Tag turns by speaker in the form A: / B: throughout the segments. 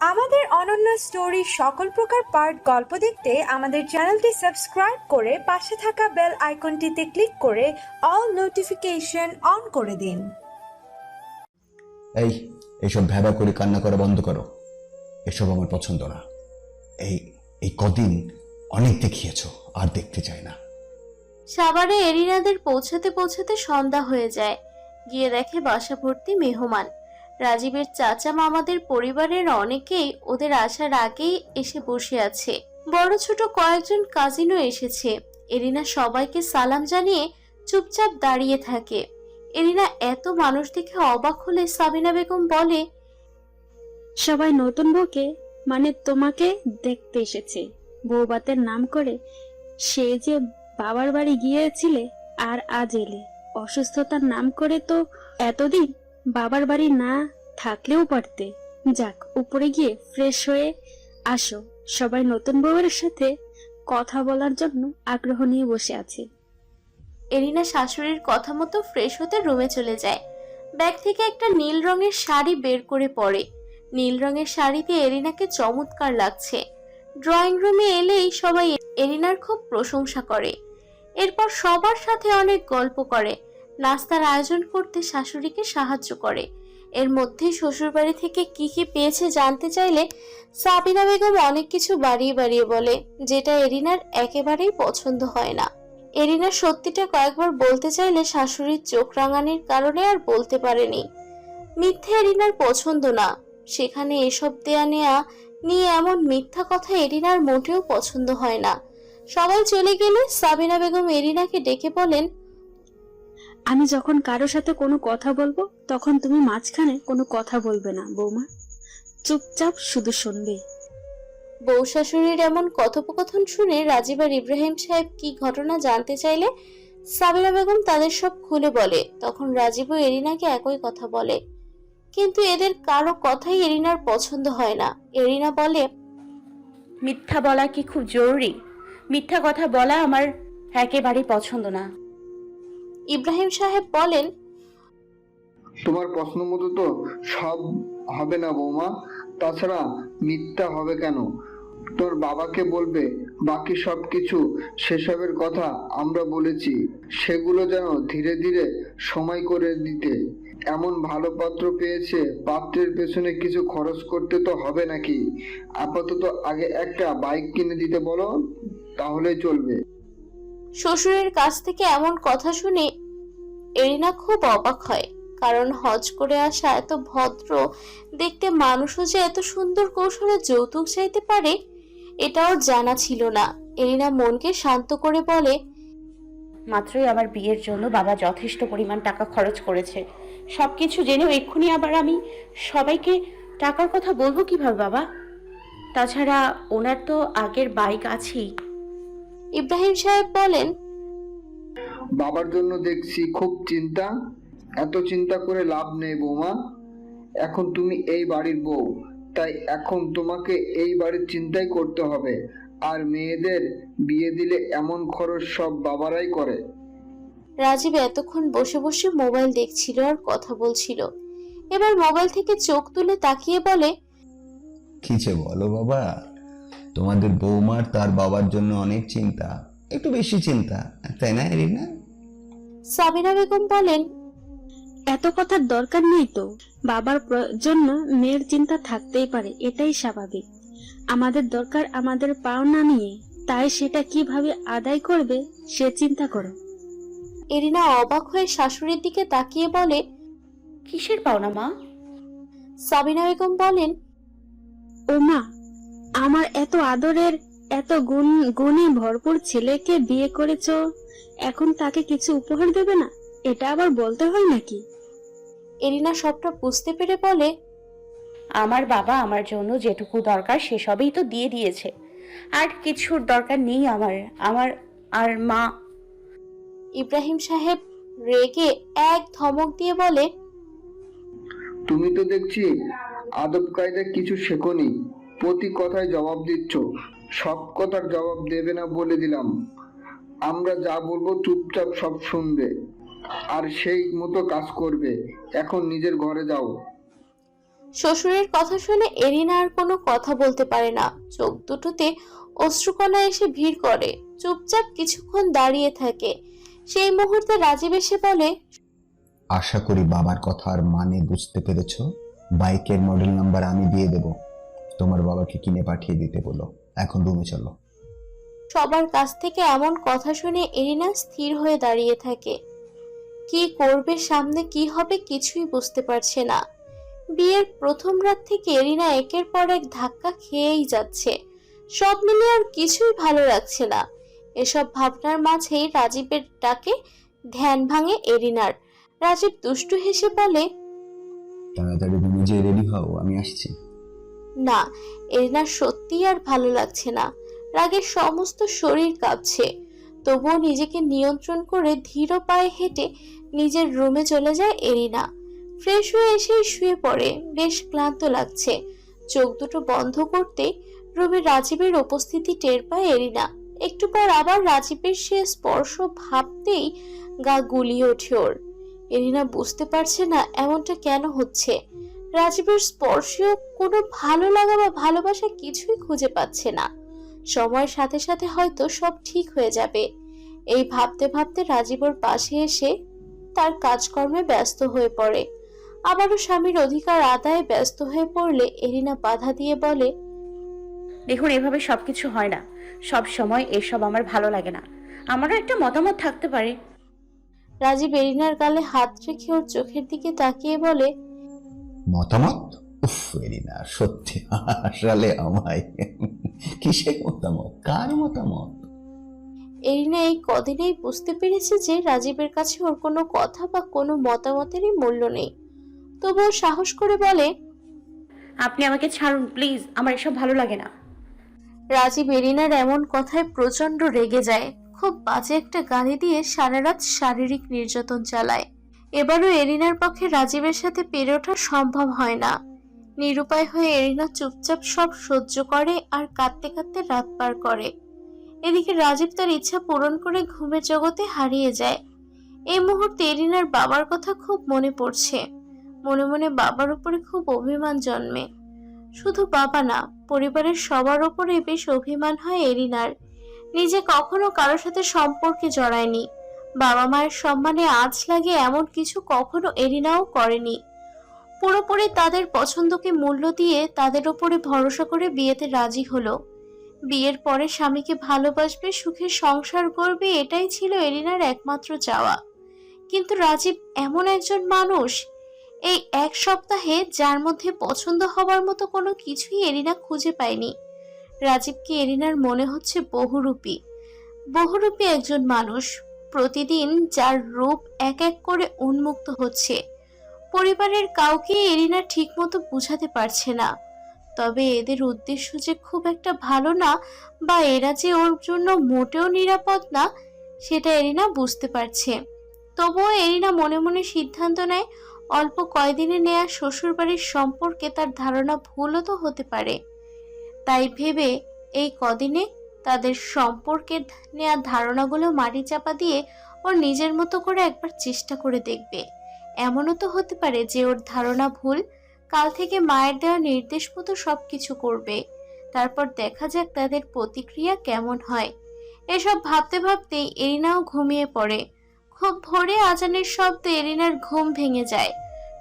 A: আমাদের অনন্য স্টোরি সকল প্রকার পার্ট গল্প দেখতে আমাদের চ্যানেলটি সাবস্ক্রাইব করে পাশে থাকা বেল আইকনটিতে ক্লিক করে অল নোটিফিকেশন অন করে দিন।
B: এই এইসব ভ্যাবা করে কান্না করা বন্ধ করো। এসব আমার পছন্দ না। এই এই কদিন অনেক দেখিয়েছো আর দেখতে চাই না।
C: সাভারে এরিনাদের পৌঁছাতে পৌঁছাতে সন্ধ্যা হয়ে যায়। গিয়ে দেখে বাসা ভর্তি মেহমান। রাজীবের চাচা মামাদের পরিবারের অনেকেই ওদের আসার আগেই এসে বসে আছে। বড় ছোট কয়েকজন কাজিনও এসেছে। এরিনা সবাইকে সালাম জানিয়ে চুপচাপ দাঁড়িয়ে থাকে। এরিনা এত মানুষ দেখে অবাক হলে সাবিনা বেগম বলে,
D: সবাই নতুন বউকে মানে তোমাকে দেখতে এসেছে। বৌবাতের নাম করে সে যে বাবার বাড়ি গিয়েছিলে আর আজ এলে। অসুস্থতার নাম করে তো এতদিন বাবার বাড়ি না থাকলেও পারতে। যাক, উপরে গিয়ে ফ্রেশ হয়ে আসো। সবাই নতুন বউয়ের সাথে কথা বলার জন্য আগ্রহ নিয়ে বসে আছে।
C: এরিনা শাশুড়ির কথা মতো ফ্রেশ হতে রুমে চলে যায়। ব্যাগ থেকে একটা নীল রঙের শাড়ি বের করে পরে। নীল রঙের শাড়িতে এরিনাকে চমৎকার লাগছে। ড্রয়িং রুমে এলেই সবাই এরিনার খুব প্রশংসা করে। এরপর সবার সাথে অনেক গল্প করে। নাস্তার আয়োজন করতে শাশুড়িকে সাহায্য করে। এর মধ্যে শ্বশুরবাড়ি থেকে কি কি পেয়েছে জানতে চাইলে সাবিনা বেগম অনেক কিছু বাড়িয়ে বাড়িয়ে বলে, যেটা এরিনার একেবারেই পছন্দ হয় না। এরিনা সত্যিটা কয়েকবার বলতে চাইলে শাশুড়ির চোখ রাঙানির কারণে আর বলতে পারেনি। মিথ্যে এরিনার পছন্দ না। সেখানে এসব দেয়া নেয়া নিয়ে এমন মিথ্যা কথা এরিনার মোটেও পছন্দ হয় না। সবাই চলে গেলে সাবিনা বেগম এরিনাকে ডেকে বলেন
D: আমি যখন কারোর সাথে কোনো কথা বলব তখন তুমি মাঝখানে কোনো কথা বলবে না বৌমা। চুপচাপ শুধু শুনবে।
C: বউ শাশুড়ির এমন কথোপকথন শুনে রাজীব আর ইব্রাহিম সাহেব কি ঘটনা জানতে চাইলে সাবিনা বেগম তাদের সব খুলে বলে। তখন রাজীব ও এরিনাকে একই কথা বলে। কিন্তু এদের কারও কথাই এরিনার পছন্দ হয় না। এরিনা বলে
E: মিথ্যা বলা কি খুব জরুরি? মিথ্যা কথা বলা আমার একেবারেই পছন্দ না।
C: ইব্রাহিম সাহেব বলেন,
F: তোমার প্রশ্ন মতো তো সব হবে না বৌমা, তাছাড়া মিথ্যা হবে কেন? তোর বাবাকে বলবে, বাকি সব কিছু সেসবের কথা আমরা বলেছি, সেগুলো যেন ধীরে ধীরে সময় করে দিতে। এমন ভালো পাত্র পেয়েছে, পাত্রের পেছনে কিছু খরচ করতে তো হবে নাকি? আপাতত আগে একটা বাইক কিনে দিতে বলো, তাহলেই চলবে।
C: শ্বশুরের কাছ থেকে এমন কথা শুনে এরিনা খুব অবাক হয়, কারণ হজ করে আসা এত ভদ্র, দেখতে মানুষও যে এত সুন্দর কৌশলে যৌতুক চাইতে পারে, এটাও জানা ছিল না। এরিনা মনকে শান্ত করে বলে,
E: মাত্রই আমার বিয়ের জন্য বাবা যথেষ্ট পরিমাণ টাকা খরচ করেছে। সব কিছু জেনেও এক্ষুনি আবার আমি সবাইকে টাকার কথা বলব কীভাবে বাবা? তাছাড়া ওনার তো আগের বাইক আছেই।
C: ইব্রাহিম সাহেব বলেন
F: বাবার জন্য দেখছি খুব চিন্তা এত চিন্তা করে লাভ নেই বৌমা। এখন তুমি এই বাড়ির বউ তাই এখন তোমাকে এই বাড়ির চিন্তাই করতে হবে। আর মেয়েদের বিয়ে দিলে এমন খরচ সব বাবারাই করে।
C: রাজীব এতক্ষণ বসে বসে মোবাইল দেখছিল আর কথা বলছিল। এবার মোবাইল থেকে চোখ তুলে তাকিয়ে বলে
B: কি যে বলো বাবা তোমাদের বৌমার তার বাবার জন্য অনেক চিন্তা। একটু বেশি চিন্তা তাই না এরিনা
C: সাবিনা বেগম বলেন
D: এত কথার দরকার নেই তো। বাবার জন্য মেয়ের চিন্তা থাকতেই পারে এটাই স্বাভাবিক। আমাদের দরকার আমাদের পাওনা নিয়ে। তাই সেটা কীভাবে আদায় করবে সে চিন্তা করো।
C: এরিনা অবাক হয়ে শাশুড়ির দিকে তাকিয়ে বলে
E: কিসের পাওনা মা?
C: সাবিনা বেগম বলেন
D: ও মা আমার এত আদরের এত গুণ গুণে ভরপুর ছেলেকে বিয়ে করেছ এখন তাকে কিছু উপহার দেবে না? এটা আবার বলতে হয় নাকি?
C: এরিনা সবটা বুঝতে পেরে বলে
E: আমার বাবা আমার জন্য যেটুকু দরকার সেসবই তো দিয়ে দিয়েছে। আর কিছুর দরকার নেই আমার আমার আর মা।
C: ইব্রাহিম সাহেব রেগে এক ধমক দিয়ে বলে
F: তুমি তো দেখছি আদব কায়দা কিছু শেখনি। প্রতি কথায় জবাব দিচ্ছ। সব কথার জবাব দেবে না বলে দিলাম। আমরা যা বলব চুপচাপ সব শুনবে। আর সেই মতো কাজ করবে। এখন নিজের ঘরে যাও।
C: শ্বশুরের কথা শুনে এরিনা আর কোনো কথা বলতে পারে না। চোখ দুটোতে অশ্রুকণা এসে ভিড় করে। চুপচাপ কিছুক্ষণ দাঁড়িয়ে থাকে। সেই মুহূর্তে রাজীব এসে বলে
B: আশা করি বাবার কথার মানে বুঝতে পেরেছ। বাইকের মডেল নাম্বার আমি দিয়ে দেব। তোমার বাবাকে কিনে পাঠিয়ে দিতে বলো। এখন রুমে চলো।
C: সবার কাছ থেকে এমন কথা শুনে এরিনা স্থির হয়ে দাঁড়িয়ে থাকে। কি করবে সামনে কি হবে কিছুই বুঝতে পারছে না। বিয়ের প্রথম রাত থেকে এরিনা একের পর এক ধাক্কা খেয়েই যাচ্ছে। সব মিলিয়ে আর কিছুই ভালো লাগছে না। এসব ভাবনার মাঝেই রাজীবের ডাকে ধ্যান ভাঙে এরিনার। রাজীব দুষ্টু হেসে বলে
B: তাড়াতাড়ি রুমে যেয়ে রেডি হও আমি আসছি।
C: না এরিনার সত্যিই আর ভালো লাগছে না। রাগের সমস্ত শরীর কাঁপছে। তবুও নিজেকে নিয়ন্ত্রণ করে ধীর পায়ে হেঁটে নিজের রুমে চলে যায় এরিনা। ফ্রেশ হয়ে এসেই শুয়ে পড়ে, বেশ ক্লান্ত লাগছে। চোখ দুটো বন্ধ করতে রুমে রাজীবের উপস্থিতি টের পায় এরিনা। একটু পর আবার রাজীবের সে স্পর্শ ভাবতেই গা গুলিয়ে ওঠে ওর। এরিনা বুঝতে পারছে না, এমনটা কেন হচ্ছে? রাজীবের স্পর্শেও কোনো ভালো লাগা বা ভালোবাসা কিছুই খুঁজে পাচ্ছে না। সময়ের সাথে সাথে হয়তো সব ঠিক হয়ে যাবে। এই ভাবতে ভাবতে রাজীবর পাশে এসে তার কাজকর্মে ব্যস্ত হয়ে পড়ে। আবারও স্বামীর অধিকার আদায়ে ব্যস্ত হয়ে পড়লে এরিনা বাধা দিয়ে বলে
E: দেখুন এভাবে সব কিছু হয় না। সব সময় এসব আমার ভালো লাগে না। আমারও একটা মতামত থাকতে পারে।
C: রাজীব এরিনার গালে হাত রেখে ওর চোখের দিকে তাকিয়ে বলে
B: মতামত? উফ এরিনা সত্যি আসলে আমায়। কিসের মতামত? কার মতামত?
C: এরিনা এই কদিনেই বুঝতে পেরেছে যে রাজীবের কাছে ওর কোনো কথা বা কোনো মতামতেরই মূল্য নেই। তবুও সাহস করে বলে
E: আপনি আমাকে ছাড়ুন প্লিজ আমার এসব ভালো লাগে না।
C: রাজীব এরিনার এমন কথায় প্রচণ্ড রেগে যায়। খুব বাজে একটা গালি দিয়ে সারা রাত শারীরিক নির্যাতন চালায়। এবারও এরিনার পক্ষে রাজীবের সাথে পেরে ওঠা সম্ভব হয় না। নিরুপায় হয়ে এরিনা চুপচাপ সব সহ্য করে আর কাঁদতে কাঁদতে রাত পার করে। এদিকে রাজীব তার ইচ্ছা পূরণ করে ঘুমের জগতে হারিয়ে যায়। এই মুহূর্তে এরিনার বাবার কথা খুব মনে পড়ছে। মনে মনে বাবার উপরে খুব অভিমান জন্মে। শুধু বাবা না, পরিবারের সবার ওপরে বেশ অভিমান হয় এরিনার। নিজে কখনো কারোর সাথে সম্পর্কে জড়ায়নি। বাবা মায়ের সম্মানে আজ লাগে এমন কিছু কখনো এরিনাও করেনি। পুরোপুরি তাদের পছন্দকে মূল্য দিয়ে তাদের ওপরে ভরসা করে বিয়েতে রাজি হলো। বিয়ের পরে স্বামীকে ভালোবাসবে, সুখে সংসার করবে, এটাই ছিল এরিনার একমাত্র চাওয়া। কিন্তু রাজীব এমন একজন মানুষ, এই এক সপ্তাহে যার মধ্যে পছন্দ হবার মতো কোনো কিছুই এরিনা খুঁজে পায়নি। রাজীবকে এরিনার মনে হচ্ছে বহুরূপী। বহুরূপী একজন মানুষ প্রতিদিন যার রূপ এক এক করে উন্মুক্ত হচ্ছে। পরিবারের কাউকে এরিনা ঠিকমতো বুঝাতে পারছে না। তবে এদের উদ্দেশ্য যে খুব একটা ভালো না বা এরা যে ওর জন্য মোটেও নিরাপদ না, সেটা এরিনা বুঝতে পারছে। তবুও এরিনা মনে মনে সিদ্ধান্ত নেয়, অল্প কয়দিনে নেয়া শ্বশুরবাড়ির সম্পর্কে তার ধারণা ভুলও তো হতে পারে। তাই ভেবে এই কদিনে তাদের সম্পর্কে নেয়া ধারণাগুলো মাটি চাপা দিয়ে ওর নিজের মতো করে একবার চেষ্টা করে দেখবে। এমনও তো হতে পারে যে ওর ধারণা ভুল, কাল থেকে মায়ের দেওয়া নির্দেশ মতো সব কিছু করবে। তারপর দেখা যাক তাদের প্রতিক্রিয়া কেমন হয়। এসব ভাবতে ভাবতেই এরিনাও ঘুমিয়ে পড়ে। খুব ভোরে আজানের শব্দে এরিনার ঘুম ভেঙে যায়।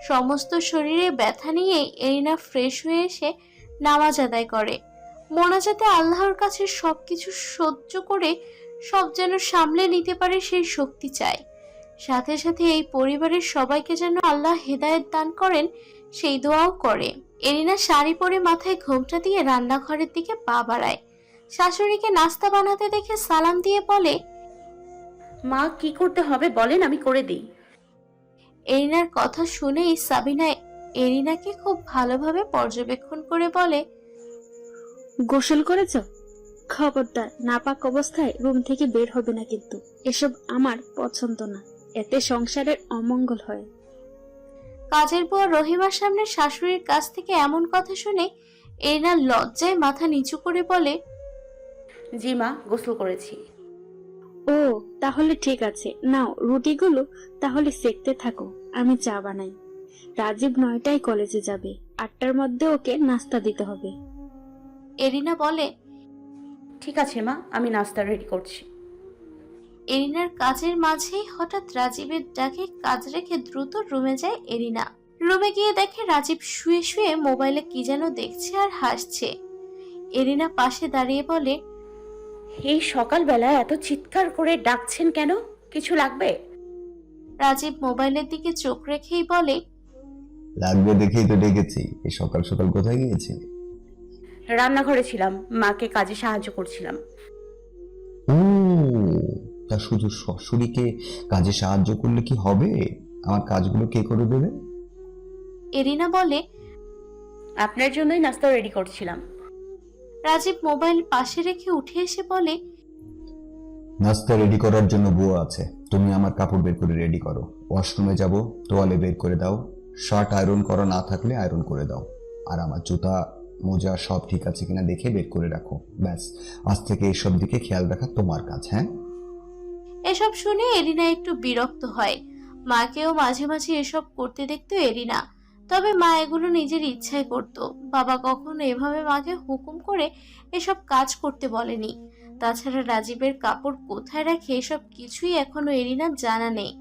C: সমস্ত শরীরে ব্যথা নিয়ে এরিনা ফ্রেশ হয়ে এসে নামাজ আদায় করে। মোনাজাতে আল্লাহর কাছে সবকিছু সহ্য করে সব যেন সামলে নিতে পারে সেই শক্তি চায় সাথে সাথে এই পরিবারের সবাইকে যেন আল্লাহ হেদায়েত দান করেন সেই দোয়াও করে। এরিনা শাড়ি পরে মাথায় ঘোমটা দিয়ে রান্নাঘরের দিকে পা বাড়ায়। শাশুড়িকে নাস্তা বানাতে দেখে সালাম দিয়ে বলে
E: মা কি করতে হবে বলেন আমি করে দিই।
C: এরিনার কথা শুনেই সাবিনা এরিনাকে খুব ভালোভাবে পর্যবেক্ষণ করে বলে
D: গোসল করেছ? খবরদার নাপাক অবস্থায় রুম থেকে বের হবে না কিন্তু। এসব আমার পছন্দ না। এতে সংসারের অমঙ্গল হয়।
C: কাজের পর রহিমার সামনে শাশুড়ির কাছ থেকে এমন কথা শুনে এরিনা লজ্জায় মাথা নিচু করে বলে
E: জি মা গোসল করেছি।
D: ও তাহলে ঠিক আছে। নাও রুটিগুলো তাহলে সেকতে থাকো। আমি চা বানাই। রাজীব নয়টায় কলেজে যাবে। আটটার মধ্যে ওকে নাস্তা দিতে হবে।
C: এরিনা বলে
E: ঠিক আছে মা আমি নাস্তা রেডি করছি।
C: এরিনার কাজের মাঝেই হঠাৎ রাজীবের ডাকে কাজ রেখে দ্রুত রুমে যায় এরিনা। রুমে গিয়ে দেখে রাজীব শুয়ে শুয়ে মোবাইলে কি যেন দেখছে আর হাসছে। এরিনা পাশে দাঁড়িয়ে বলে
E: এই সকালবেলা এত চিৎকার করে ডাকছেন কেন? কিছু লাগবে?
C: রাজীব মোবাইলের দিকে চোখ রেখেই বলে
B: লাগবে দেখেই তো ডেকেছি। এই সকাল সকাল কোথায় গিয়েছিলি?
E: রান্নাঘরে ছিলাম মাকে কাজে সাহায্য করছিলাম।
B: ও তা শুধু শ্বশুরিকে কাজে সাহায্য করলে কি হবে? আমার কাজগুলো কে করে দেবে?
C: এরিনা বলে
E: আপনার জন্যই নাস্তা রেডি করছিলাম।
C: রাজীব মোবাইল পাশে রেখে উঠে এসে বলে
B: নাস্তা রেডি করার জন্য বউ আছে। তুমি আমার কাপড় বের করে রেডি করো। ওয়াশরুমে যাব তোয়ালে বের করে দাও। শার্ট আয়রন করা না থাকলে আয়রন করে দাও। আর আমার জুতা মোজা সব ঠিক আছে কিনা দেখে বের করে রাখো। ব্যাস আজ থেকে এসব দিকে খেয়াল রাখা তোমার কাজ হ্যাঁ?
C: এসব শুনে এরিনা একটু বিরক্ত হয়। মাকেও মাঝে মাঝে এসব করতে দেখতো এরিনা তবে মা এগুলো নিজের ইচ্ছায় করত। বাবা কখনো এভাবে মাকে হুকুম করে এসব কাজ করতে বলেনি। তাছাড়া রাজীবের কাপড় কোথায় রাখে এসব কিছুই এখনও এরিনার জানা নেই।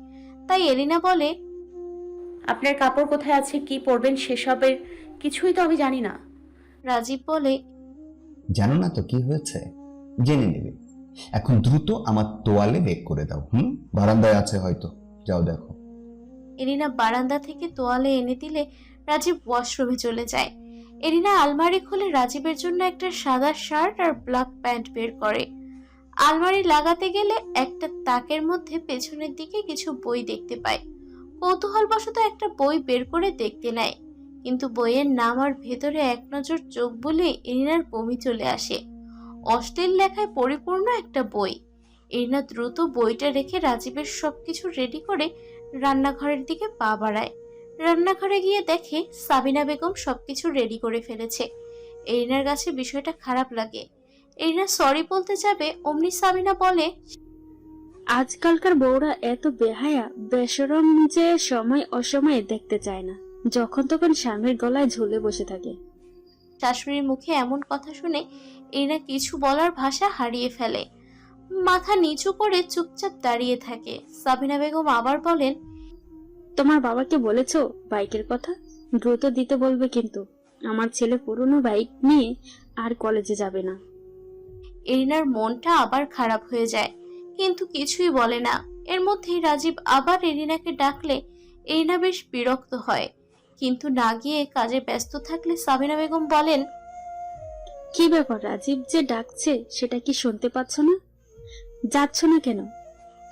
C: তাই এরিনা বলে
E: আপনার কাপড় কোথায় আছে কি পরবেন সেসবের কিছুই তো আমি জানি না।
C: রাজীব বলে
B: জানো না তো কি হয়েছে? জেনে নেবে। এখন দ্রুত আমার তোয়ালে বের করে দাও হুম? বারান্দায় আছে হয়তো। যাও দেখো।
C: এরিনা বারান্দা থেকে তোয়ালে এনে দিলে রাজীব ওয়াশরুমে চলে যায়। এরিনা আলমারি খুলে রাজীবের জন্য একটা সাদা শার্ট আর ব্ল্যাক প্যান্ট বের করে। আলমারি লাগাতে গেলে একটা তাকের মধ্যে পেছনের দিকে কিছু বই দেখতে পায়। কৌতূহলবশত একটা বই বের করে দেখতে নেয়। কিন্তু বইয়ের নাম আর ভেতরে এক নজর চোখ বলে এরিনার বমি চলে আসে। অশ্লীল লেখায় পরিপূর্ণ একটা বই। এরিনা দ্রুত বইটা রেখে রাজীবের সবকিছু রেডি করে রান্নাঘরের দিকে পা বাড়ায়। রান্নাঘরে গিয়ে দেখে সাবিনা বেগম সবকিছু রেডি করে ফেলেছে। এরিনার কাছে বিষয়টা খারাপ লাগে। এরিনা সরি বলতে যাবে, অমনি সাবিনা বলে,
D: আজকালকার বউরা এত বেহায়া বেসরম যে সময় অসময়ে দেখতে চায় না। যখন তখন স্বামীর গলায় ঝুলে বসে থাকে।
C: শাশুড়ির মুখে এমন কথা শুনে এরিনা কিছু বলার ভাষা হারিয়ে ফেলে। মাথা নিচু করে চুপচাপ দাঁড়িয়ে থাকে। সাবিনা বেগম আবার বলেন
D: তোমার বাবাকে বলেছ বাইকের কথা? দ্রুত দিতে বলবে কিন্তু। আমার ছেলে পুরনো বাইক নিয়ে আর কলেজে যাবে না।
C: এরিনার মনটা আবার খারাপ হয়ে যায় কিন্তু কিছুই বলে না। এর মধ্যেই রাজীব আবার এরিনাকে ডাকলে এরিনা বেশ বিরক্ত হয়। কিন্তু না গিয়ে কাজে ব্যস্ত থাকলে সাবিনা বেগম বলেন
D: কি ব্যাপার রাজীব যে ডাকছে সেটা কি শুনতে পাচ্ছ না? যাচ্ছ না কেন?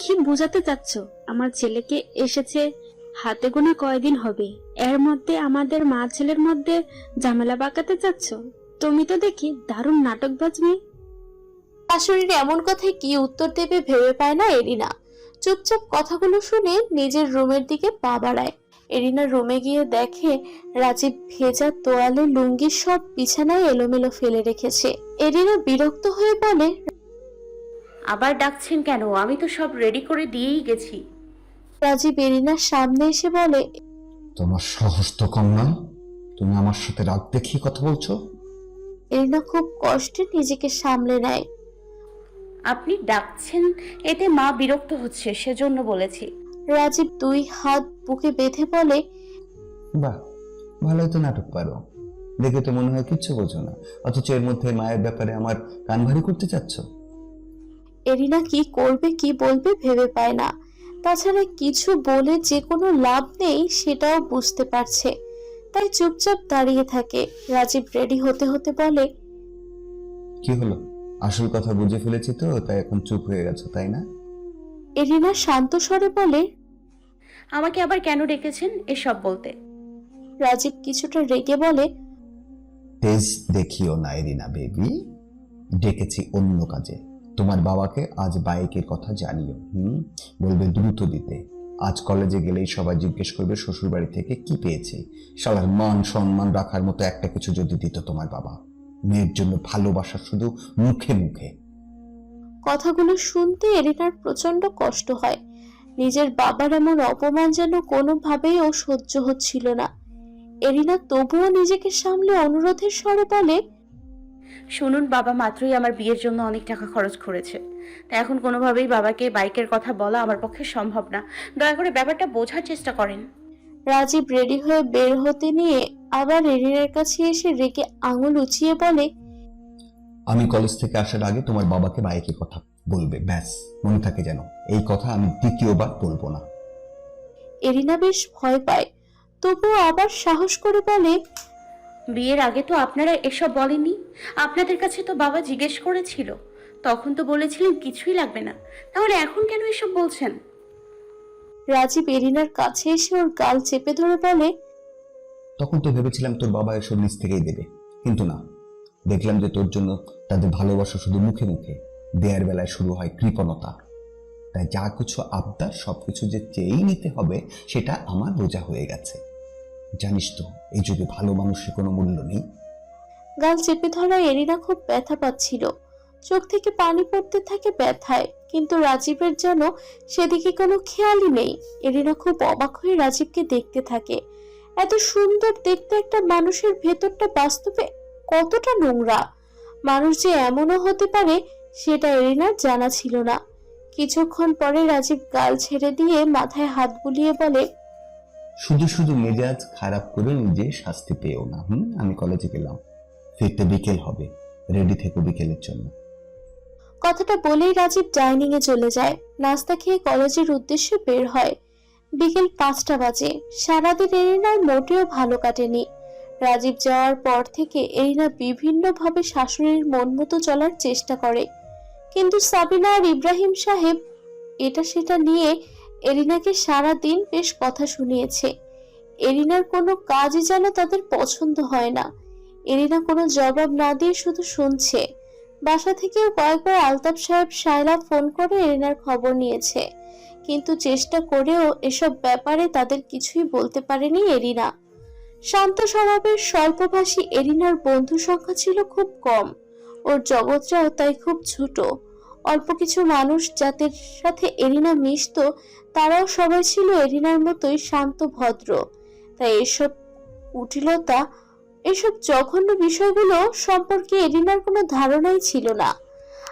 D: কি বোঝাতে চাচ্ছ? আমার ছেলেকে এসেছে হাতে গোনা কয়দিন হবে। এর মধ্যে আমাদের মা ছেলের মধ্যে ঝামেলা বাঁকাতে চাচ্ছ? তুমি তো দেখি দারুণ নাটকবাজ মেয়ে।
C: শাশুড়ির এমন কথায় কি উত্তর দেবে ভেবে পায় না এরিনা চুপচাপ কথাগুলো শুনে নিজের রুমের দিকে পা বাড়ায়। এরিনা রুমে গিয়ে দেখে রাজীব ভেজা তোয়ালে লুঙ্গি সব বিছানায় এলোমেলো ফেলে রেখেছে। এরিনা বিরক্ত হয়ে বলে
E: আবার ডাকছেন কেন? আমি তো সব রেডি করে দিয়েই গেছি।
C: রাজীব এরিনার সামনে এসে বলে
B: তোমার সাহস তো কম নয় তুমি আমার সাথে রাগ দেখিয়ে কথা বলছো?
C: এরিনা খুব কষ্টে নিজেকে সামলে নেয়।
E: আপনি ডাকছেন এতে মা বিরক্ত হচ্ছে সেজন্য বলেছি।
C: রাজীব দুই হাত বুকে বেঁধে বলে
B: বাহ ভালোই তো নাটক পারো। দেখে তো মনে হয় কিচ্ছু বোঝো না। অথচ এর মধ্যে মায়ের ব্যাপারে আমার কান ভারী করতে চাচ্ছ?
C: এরিনা কি করবে কি বলবে ভেবে পায় না। তাছাড়া কিছু বলে যে কোনো লাভ নেই সেটাও বুঝতে পারছে। তাই চুপচাপ দাঁড়িয়ে থাকে। রাজীব রেডি হতে হতে বলে
B: কি হলো? আসল কথা বুঝে ফেলেছি তো তাই এখন চুপ হয়ে গেছো তাই না?
C: এরিনা শান্ত স্বরে বলে
E: আমাকে আবার কেন ডেকেছেন এসব বলতে?
C: রাজীব কিছুটা রেগে বলে
B: তেজ দেখিও না এরিনা বেবি ডেকেছি অন্য কাজে। তোমার বাবাকে আজ বাইকের কথা জানিও হুম? বলবে দ্রুত দিতে। আজ কলেজে গেলেই সবাই জিজ্ঞেস করবে শ্বশুর বাড়ি থেকে কি পেয়েছে। শালার মান সম্মান রাখার মতো একটা কিছু যদি দিত তোমার বাবা। মেয়ের জন্য ভালোবাসা শুধু মুখে মুখে।
C: কথাগুলো শুনতে এরিনার প্রচণ্ড কষ্ট হয়। নিজের বাবার এমন অপমান যেন কোনোভাবেই ও সহ্য হচ্ছিল না। এরিনা তবুও নিজেকে সামলে অনুরোধের স্বরে বলে
E: শুনুন বাবা মাত্রই আমার বিয়ের জন্য অনেক টাকা খরচ করেছে। তা এখন কোনোভাবেই বাবাকে বাইকের কথা বলা আমার পক্ষে সম্ভব না। দয়া করে ব্যাপারটা বোঝার চেষ্টা করেন।
C: রাজীব রেডি হয়ে বের হতে নিয়ে আবার এরিনার কাছে এসে রেগে আঙুল উঁচিয়ে বলে
B: আমি কলেজ থেকে আসার আগে তোমার বাবাকে বাইকে কথা বলবে ব্যাস মনে থাকে যেন এই কথা আমি দ্বিতীয়বার বলব না।
C: এরিনা বেশ ভয় পায় তবুও আবার সাহস করে বলে
E: বিয়ের আগে তো আপনারা এসব বলেননি। আপনাদের কাছে তো বাবা জিজ্ঞেস করেছিল। তখন তো বলেছিলেন কিছুই লাগবে না। তাহলে এখন কেন এসব বলছেন?
C: রাজীব এরিনার কাছে এসে ওর গাল চেপে ধরে বলে
B: তখন তো ভেবেছিলাম তোর বাবা এসব নিজ থেকেই দেবে। কিন্তু না দেখলাম যে তোর জন্য তাদের ভালোবাসা শুধু মুখে মুখে। দেয়ার বেলায় শুরু হয় কৃপণতা। তাই যা কিছু আবদার সবকিছু যে চেয়েই নিতে হবে, সেটা আমার বোঝা হয়ে গেছে। জানিস তো এই যুগে ভালো মানুষের কোনো মূল্য নেই।
C: গাল চেপে ধরা এরিনা খুব ব্যথা পাচ্ছিল। চোখ থেকে পানি পড়তে থাকে ব্যথায়, কিন্তু রাজীবের যেন সেদিকে কোনো খেয়ালই নেই। এরিনা খুব অবাক হয়ে রাজীবকে দেখতে থাকে। এত সুন্দর দেখতে একটা মানুষের ভেতরটা বাস্তবে কতটা নোংরা। মানুষ যে এমনও হতে পারে সেটা এরিনার জানা ছিল না। কিছুক্ষণ পরে রাজীব গাল ছেড়ে দিয়ে মাথায় হাত বুলিয়ে বলে
B: শুধু শুধু মেজাজ খারাপ করে নিজে শাস্তি পেও না হুম? আমি কলেজে গেলাম। ফিরতে বিকেল হবে রেডি থেকো বিকেলের জন্য।
C: কথাটা বলেই রাজীব ডাইনিং এ চলে যায়। নাস্তা খেয়ে কলেজের উদ্দেশ্যে বের হয়। বিকেল পাঁচটা বাজে। সারাদিন এরিনার মোটেও ভালো কাটেনি। রাজীব যাওয়ার পর থেকে এরিনা বিভিন্নভাবে শাশুড়ির মন মতো চলার চেষ্টা করে। কিন্তু সাবিনা আর ইব্রাহিম সাহেব এটা সেটা নিয়ে এরিনাকে সারা দিন বেশ কথা শুনিয়েছে। এরিনার কোনো কাজই যেন তাদের পছন্দ হয় না। এরিনা কোনো জবাব না দিয়ে শুধু শুনছে। বাসা থেকেও কয়েকবার আলতাফ সাহেব শায়লা ফোন করে এরিনার খবর নিয়েছে। কিন্তু চেষ্টা করেও এসব ব্যাপারে তাদের কিছুই বলতে পারেনি এরিনা। শান্ত স্বভাবের স্বল্পভাষী এরিনার বন্ধু সংখ্যা ছিল খুব কম। ওর জগৎটাও তাই খুব ছোট। অল্প কিছু মানুষ যাদের সাথে এরিনা মিশতো, তারাও সবাই ছিল এরিনার মতোই শান্ত, ভদ্র। তাই এসব কুটিলতা, এসব জঘন্য বিষয়গুলো সম্পর্কে এরিনার কোনো ধারণাই ছিল না।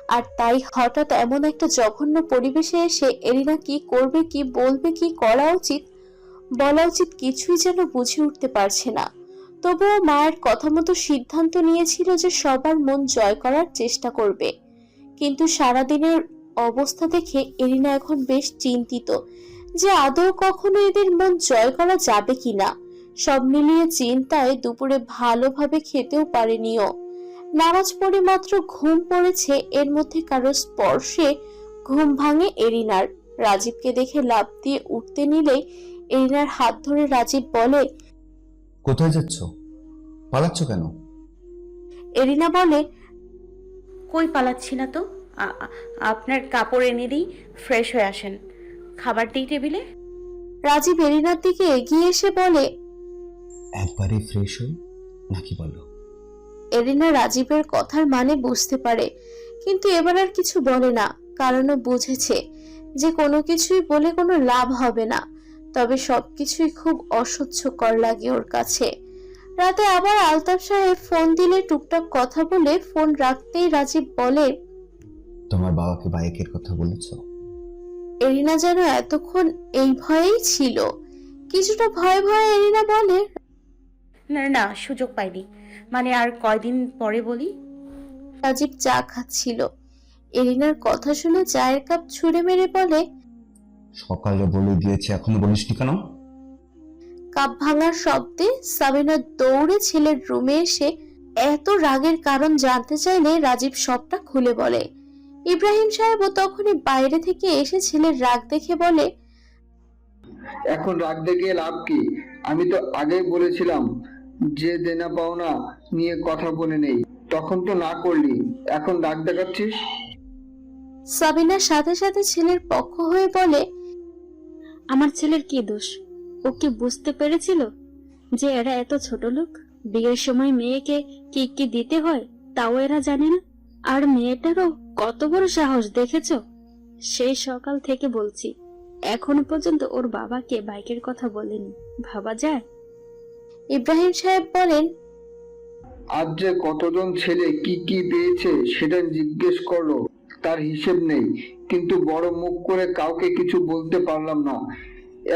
C: আর তাই হঠাৎ এমন একটা জঘন্য পরিবেশে এসে এরিনা কি করবে, কি বলবে, কি করা উচিত, বলা উচিত কিছুই যেন বুঝে উঠতে পারছে না। তবুও মায়ের কথা মতো সিদ্ধান্ত নিয়েছিল যে সবার মন জয় করার চেষ্টা করবে। কিন্তু সারাদিনের অবস্থা দেখে এরিনা এখন বেশ চিন্তিত যে আদৌ কখনো এদের মন জয় করা যাবে কিনা। সব মিলিয়ে চিন্তায় দুপুরে ভালোভাবে খেতেও পারেনিও। নামাজ পড়ে মাত্র ঘুম পড়েছে, এর মধ্যে কারও স্পর্শে ঘুম ভাঙে এরিনার। রাজীবকে দেখে লাভ দিয়ে উঠতে নিলেই এরিনার হাত ধরে রাজীব বলে
B: কোথায় যাচ্ছ? পালাচ্ছ কেন?
C: এরিনা বলে
E: কই পালাচ্ছি না তো? আ- আ- আপনার কাপড় এনে দিই ফ্রেশ হয়ে আসেন। খাবার দিই টেবিলে?
C: রাজীব এরিনার দিকে এগিয়ে এসে বলে
B: একবারে ফ্রেশ হই? নাকি বলো?
C: এরিনা রাজীবের কথার মানে বুঝতে পারে কিন্তু এবার আর কিছু বলে না কারণ ও বুঝেছে যে কোনো কিছুই বলে কোনো লাভ হবে না। তবে সবকিছুই খুব অসহ্যকর লাগে ওর কাছে। রাতে আবার আলতাফ সাহেব ফোন দিলে টুকটাক কথা বলে ফোন রাখতেই রাজীব বলে
B: তোমার বাবাকে বাইকের কথা বলেছ?
C: এরিনা যেন এতক্ষণ এই ভয়েই ছিল। কিছুটা ভয়ে ভয়ে এরিনা বলে
E: না না সুযোগ পাইনি। মানে আর কয়দিন পরে বলি?
C: রাজীব চা খাচ্ছিল। এরিনার কথা শুনে চায়ের কাপ ছুঁড়ে মেরে বলে
B: সকালে বলে দিয়েছে এখনও বলিসনি কেন?
C: কাপ ভাঙার শব্দে সাবিনা দৌড়ে ছেলের রুমে এসে এত রাগের কারণ জানতে চাইলে রাজীব সবটা খুলে বলে। ইব্রাহিম সাহেবও তখনই বাইরে থেকে এসে ছেলের রাগ দেখে বলে
F: এখন রাগ দেখিয়ে লাভ কি? আমি তো আগেই বলেছিলাম যে দেনা পাওনা নিয়ে কথা বলে নেই তখন তো না করলি এখন রাগ দেখাচ্ছিস?
C: সাবিনার সাথে সাথে ছেলের পক্ষ হয়ে বলে
D: আমার ছেলের কি দোষ? ও কি বুঝতে পেরেছিল যে এরা এত ছোট লোক? বিয়ের সময় মেয়েকে কি কি দিতে হয়, তাও এরা জানে না। আর মেয়েটারও কত বড় সাহস, দেখেছ? সেই সকাল থেকে বলছি, এখনও পর্যন্ত ওর বাবাকে বাইকের কথা বলেনি। ভাবা যায়?
C: ইব্রাহিম সাহেব বলেন,
F: আজ যে কতজন ছেলে কি কি পেয়েছে সেটা জিজ্ঞেস করল তার হিসেব নেই। কিন্তু বড় মুখ করে কাউকে কিছু বলতে পারলাম না।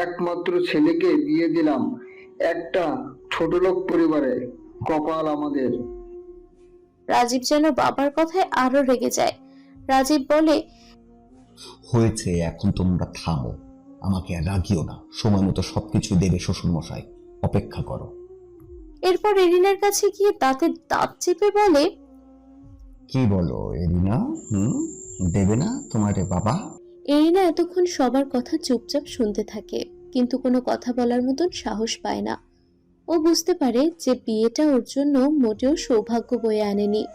F: একমাত্র ছেলেকে বিয়ে দিলাম একটা ছোট লোক পরিবারে কপাল আমাদের।
C: রাজীব যেন বাবার কথায় আরও রেগে যায়। রাজীব বলে
B: হয়েছে এখন তোমরা থামো। আমাকে আর রাগিও না। সময় মতো সবকিছু দেবে শ্বশুর মশাই অপেক্ষা করো।
C: এরপর এরিনার কাছে গিয়ে দাঁতে দাঁত চেপে বলে
B: কি বলো এরিনা? হুম? দেবে না তোমার বাবা?
C: এরিনা এতক্ষণ সবার কথা চুপচাপ শুনতে থাকে, কিন্তু কোনো কথা বলার মতন সাহস পায় না। ও বুঝতে পারে যে বিয়েটা ওর জন্য মোটেও সৌভাগ্য বয়ে আনেনি।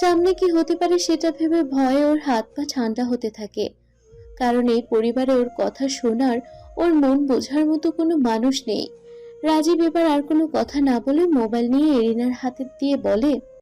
C: সামনে কি হতে পারে সেটা ভেবে ভয়ে ওর হাত পা ঠান্ডা হতে থাকে। কারণ এই পরিবারে ওর কথা শোনার, ওর মন বোঝার মতো কোনো মানুষ নেই। রাজীব এবার আর কোনো কথা না বলে মোবাইল নিয়ে এরিনার হাতে দিয়ে বলে